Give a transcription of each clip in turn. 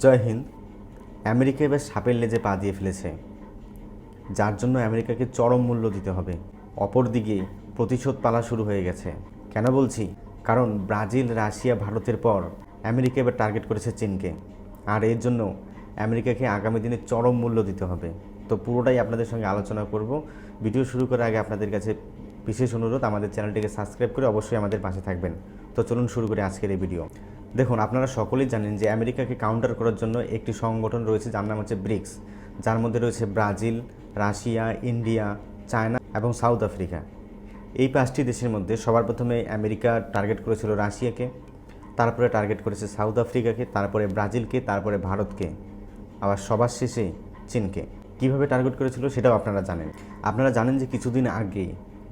জয় Hind, America এবার সাপের লেজে পা দিয়ে ফেলেছে, যার জন্য আমেরিকাকে চরম মূল্য দিতে হবে। অপরদিকে প্রতিশোধ পালা শুরু হয়ে গেছে। কেন বলছি? কারণ ব্রাজিল, রাশিয়া, ভারতের পর আমেরিকা এবার টার্গেট করেছে চীনকে। আর এর জন্য আমেরিকাকে আগামী দিনে চরম মূল্য দিতে হবে। তো পুরোটাই আপনাদের সঙ্গে আলোচনা করব। ভিডিও শুরু করার আগে আপনাদের কাছে বিশেষ অনুরোধ, আমাদের চ্যানেলটিকে সাবস্ক্রাইব করে অবশ্যই আমাদের পাশে থাকবেন। তো চলুন শুরু করি আজকের এই ভিডিও। দেখুন, আপনারা সকলেই জানেন যে আমেরিকাকে কাউন্টার করার জন্য একটি সংগঠন রয়েছে যার নাম হচ্ছে ব্রিক্স। যার মধ্যে রয়েছে ব্রাজিল, রাশিয়া, ইন্ডিয়া, চায়না এবং সাউথ আফ্রিকা। এই পাঁচটি দেশের মধ্যে সবার প্রথমে আমেরিকা টার্গেট করেছিল রাশিয়াকে, তারপরে টার্গেট করেছে সাউথ আফ্রিকাকে, তারপরে ব্রাজিলকে, তারপরে ভারতকে, আবার সবার শেষে চীনকে। কীভাবে টার্গেট করেছিল সেটাও আপনারা জানেন। আপনারা জানেন যে কিছুদিন আগে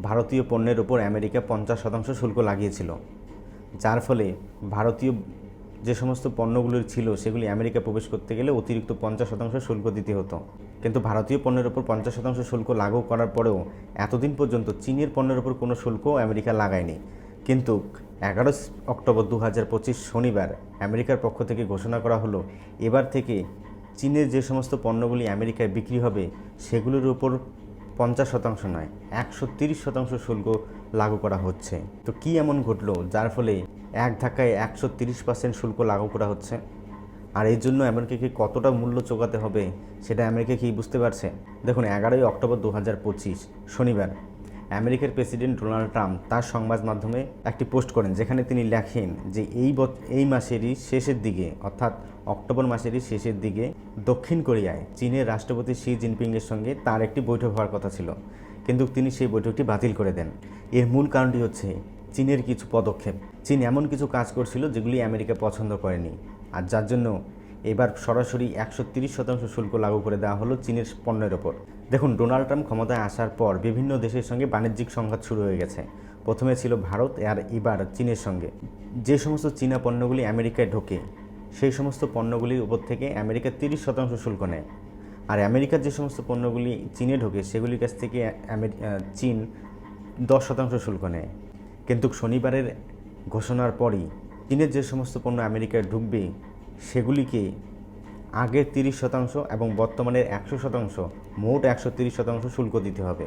ভারতীয় পণ্যের ওপর আমেরিকা পঞ্চাশ শতাংশ শুল্ক লাগিয়েছিল। যার ফলে ভারতীয় যে সমস্ত পণ্যগুলো ছিল, সেগুলি আমেরিকা প্রবেশ করতে গেলে অতিরিক্ত পঞ্চাশ শতাংশ শুল্ক দিতে হতো। কিন্তু ভারতীয় পণ্যের ওপর পঞ্চাশ শতাংশ শুল্ক লাগু করার পরেও এতদিন পর্যন্ত চীনের পণ্যের ওপর কোনো শুল্ক আমেরিকা লাগায়নি। কিন্তু এগারো অক্টোবর দু হাজার পঁচিশ শনিবার আমেরিকার পক্ষ থেকে ঘোষণা করা হলো, এবার থেকে চীনের যে সমস্ত পণ্যগুলি আমেরিকায় বিক্রি হবে, সেগুলোর উপর পঞ্চাশ শতাংশ নয়, একশো তিরিশ শতাংশ শুল্ক লাগু করা হচ্ছে। তো কি এমন ঘটলো যার ফলে এক ধাক্কায় একশো তিরিশ পার্সেন্ট শুল্ক লাগু করা হচ্ছে? আর এর জন্য আমেরিকাকে কতটা মূল্য চোকাতে হবে সেটা আমেরিকা কি বুঝতে পারছে? দেখুন, এগারোই অক্টোবর দু হাজার পঁচিশ, শনিবার। আমেরিকার প্রেসিডেন্ট ডোনাল্ড ট্রাম্প তার সংবাদ মাধ্যমে একটি পোস্ট করেন, যেখানে তিনি লেখেন যে এই এই মাসেরই শেষের দিকে, অর্থাৎ অক্টোবর মাসেরই শেষের দিকে দক্ষিণ কোরিয়ায় চীনের রাষ্ট্রপতি শি জিনপিংয়ের সঙ্গে তার একটি বৈঠক হওয়ার কথা ছিল। কিন্তু তিনি সেই বৈঠকটি বাতিল করে দেন। এর মূল কারণটি হচ্ছে চীনের কিছু পদক্ষেপ। চীন এমন কিছু কাজ করছিল যেগুলি আমেরিকা পছন্দ করেনি। আর যার জন্য এবার সরাসরি একশো শতাংশ শুল্ক লাগু করে দেওয়া হলো চীনের পণ্যের ওপর। দেখুন, ডোনাল্ড ট্রাম্প ক্ষমতায় আসার পর বিভিন্ন দেশের সঙ্গে বাণিজ্যিক সংঘাত শুরু হয়ে গেছে। প্রথমে ছিল ভারত, আর এবার চীনের সঙ্গে। যে সমস্ত চীনা পণ্যগুলি আমেরিকায় ঢোকে, সেই সমস্ত পণ্যগুলির উপর থেকে আমেরিকা তিরিশ শতাংশ শুল্ক নেয়। আর আমেরিকার যে সমস্ত পণ্যগুলি চীনে ঢোকে, সেগুলির কাছ থেকে চীন দশ শতাংশ শুল্ক নেয়। কিন্তু শনিবারের ঘোষণার পরই চীনের যে সমস্ত পণ্য আমেরিকায় ঢুকবে সেগুলিকে আগের তিরিশ শতাংশ এবং বর্তমানের একশো শতাংশ, মোট একশো তিরিশ শতাংশ শুল্ক দিতে হবে।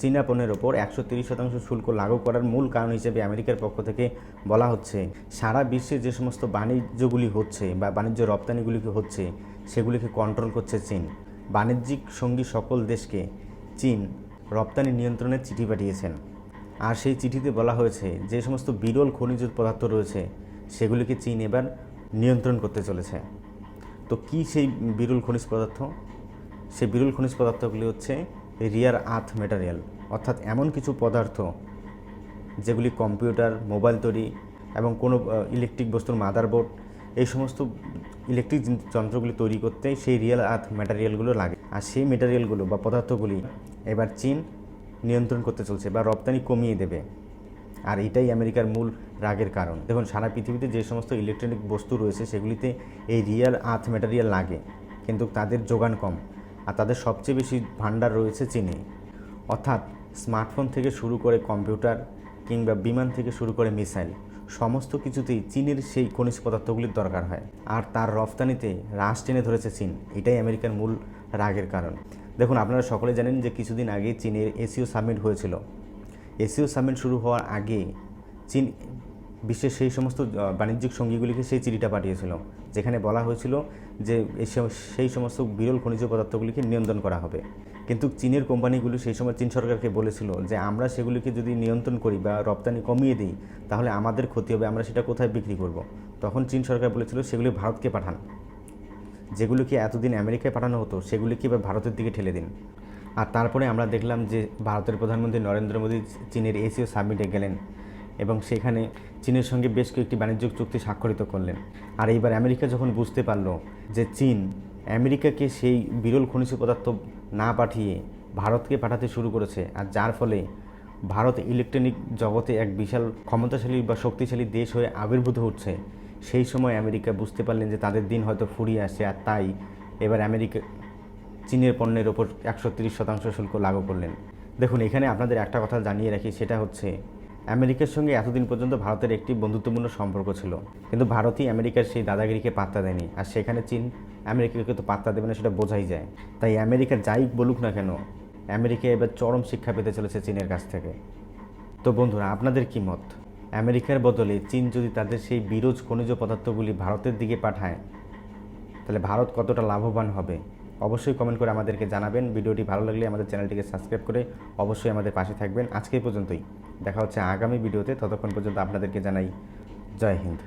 চীনা পণ্যের ওপর একশো তিরিশ শতাংশ শুল্ক লাগু করার মূল কারণ হিসেবে আমেরিকার পক্ষ থেকে বলা হচ্ছে, সারা বিশ্বে যে সমস্ত বাণিজ্যগুলি হচ্ছে বা বাণিজ্য রপ্তানিগুলিকে হচ্ছে, সেগুলিকে কন্ট্রোল করছে চীন। বাণিজ্যিক সঙ্গী সকল দেশকে চীন রপ্তানি নিয়ন্ত্রণের চিঠি পাঠিয়েছেন। আর সেই চিঠিতে বলা হয়েছে, যে সমস্ত বিরল খনিজ পদার্থ রয়েছে, সেগুলিকে চীন এবার নিয়ন্ত্রণ করতে চলেছে। তো কি সেই বিরল খনিজ পদার্থ? সেই বিরল খনিজ পদার্থগুলি হচ্ছে রিয়ার আর্থ ম্যাটেরিয়াল অর্থাৎ এমন কিছু পদার্থ যেগুলি কম্পিউটার, মোবাইল তৈরি এবং কোনো ইলেকট্রিক বস্তুর মাদারবোর্ড, এই সমস্ত ইলেকট্রিক যন্ত্রগুলি তৈরি করতে সেই রিয়েল আর্থ ম্যাটেরিয়ালগুলো লাগে। আর সেই ম্যাটেরিয়ালগুলো বা পদার্থগুলি এবার চীন নিয়ন্ত্রণ করতে চলছে বা রপ্তানি কমিয়ে দেবে। আর এটাই আমেরিকার মূল রাগের কারণ। দেখুন, সারা পৃথিবীতে যে সমস্ত ইলেকট্রনিক বস্তু রয়েছে, সেগুলিতে এই রিয়াল আর্থ ম্যাটেরিয়াল লাগে, কিন্তু তাদের যোগান কম। আর তাদের সবচেয়ে বেশি ভাণ্ডার রয়েছে চীনে। অর্থাৎ স্মার্টফোন থেকে শুরু করে কম্পিউটার কিংবা বিমান থেকে শুরু করে মিসাইল সমস্ত কিছুতেই চীনের সেই খনিজ পদার্থগুলির দরকার হয়। আর তার রফতানিতে হ্রাস টেনে ধরেছে চীন। এটাই আমেরিকার মূল রাগের কারণ। দেখুন, আপনারা সকলে জানেন যে কিছুদিন আগে চীনের এসিও সামিট হয়েছিল। এসিও সামিট শুরু হওয়ার আগে চীন বিশ্বের সেই সমস্ত বাণিজ্যিক সঙ্গীগুলিকে সেই চিঠিটা পাঠিয়েছিল, যেখানে বলা হয়েছিল যে সেই সমস্ত বিরল খনিজ পদার্থগুলিকে নিয়ন্ত্রণ করা হবে। কিন্তু চীনের কোম্পানিগুলি সেই সময় চীন সরকারকে বলেছিল যে, আমরা সেগুলিকে যদি নিয়ন্ত্রণ করি বা রপ্তানি কমিয়ে দিই, তাহলে আমাদের ক্ষতি হবে, আমরা সেটা কোথায় বিক্রি করব? তখন চীন সরকার বলেছিল, সেগুলি ভারতকে পাঠান। যেগুলোকে এতদিন আমেরিকায় পাঠানো হতো সেগুলিকে এবার ভারতের দিকে ঠেলে দিন? আর তারপরে আমরা দেখলাম যে, ভারতের প্রধানমন্ত্রী নরেন্দ্র মোদী চীনের এশীয় সামিটে গেলেন। এবং সেখানে চীনের সঙ্গে বেশ কয়েকটি বাণিজ্যিক চুক্তি স্বাক্ষরিত করলেন। আর এইবার আমেরিকা যখন বুঝতে পারল যে চীন আমেরিকাকে সেই বিরল খনিজ পদার্থ না পাঠিয়ে ভারতকে পাঠাতে শুরু করেছে, আর যার ফলে ভারত ইলেকট্রনিক জগতে এক বিশাল ক্ষমতাশালী বা শক্তিশালী দেশ হয়ে আবির্ভূত হচ্ছে, সেই সময় আমেরিকা বুঝতে পারলেন যে তাদের দিন হয়তো ফুরিয়ে আসে আর তাই এবার আমেরিকা চীনের পণ্যের ওপর একশো শতাংশ শুল্ক লাগু করলেন। দেখুন, এখানে আপনাদের একটা কথা জানিয়ে রাখি, সেটা হচ্ছে আমেরিকার সঙ্গে এতদিন পর্যন্ত ভারতের একটি বন্ধুত্বপূর্ণ সম্পর্ক ছিল। কিন্তু ভারতই আমেরিকার সেই দাদাগিরিকে পাত্তা দেয়নি। আর সেখানে চীন আমেরিকাকে তো পাত্তা দেবে না সেটা বোঝাই যায়। তাই আমেরিকার যাই বলুক না কেন, আমেরিকা এবার চরম শিক্ষা পেতে চলেছে চীনের কাছ থেকে। তো বন্ধুরা, আপনাদের কি মত? আমেরিকার বদলে চীন যদি তাদের সেই বিরোজ খনিজ পদার্থগুলি ভারতের দিকে পাঠায়, তাহলে ভারত কতটা লাভবান হবে? অবশ্যই কমেন্ট করে আমাদেরকে জানাবেন। ভিডিওটি ভালো লাগলে আমাদের চ্যানেলটিকে সাবস্ক্রাইব করে অবশ্যই আমাদের পাশে থাকবেন। আজকে পর্যন্তই। দেখা হচ্ছে আগামী ভিডিওতে। ততক্ষণ পর্যন্ত আপনাদেরকে জানাই জয় হিন্দ।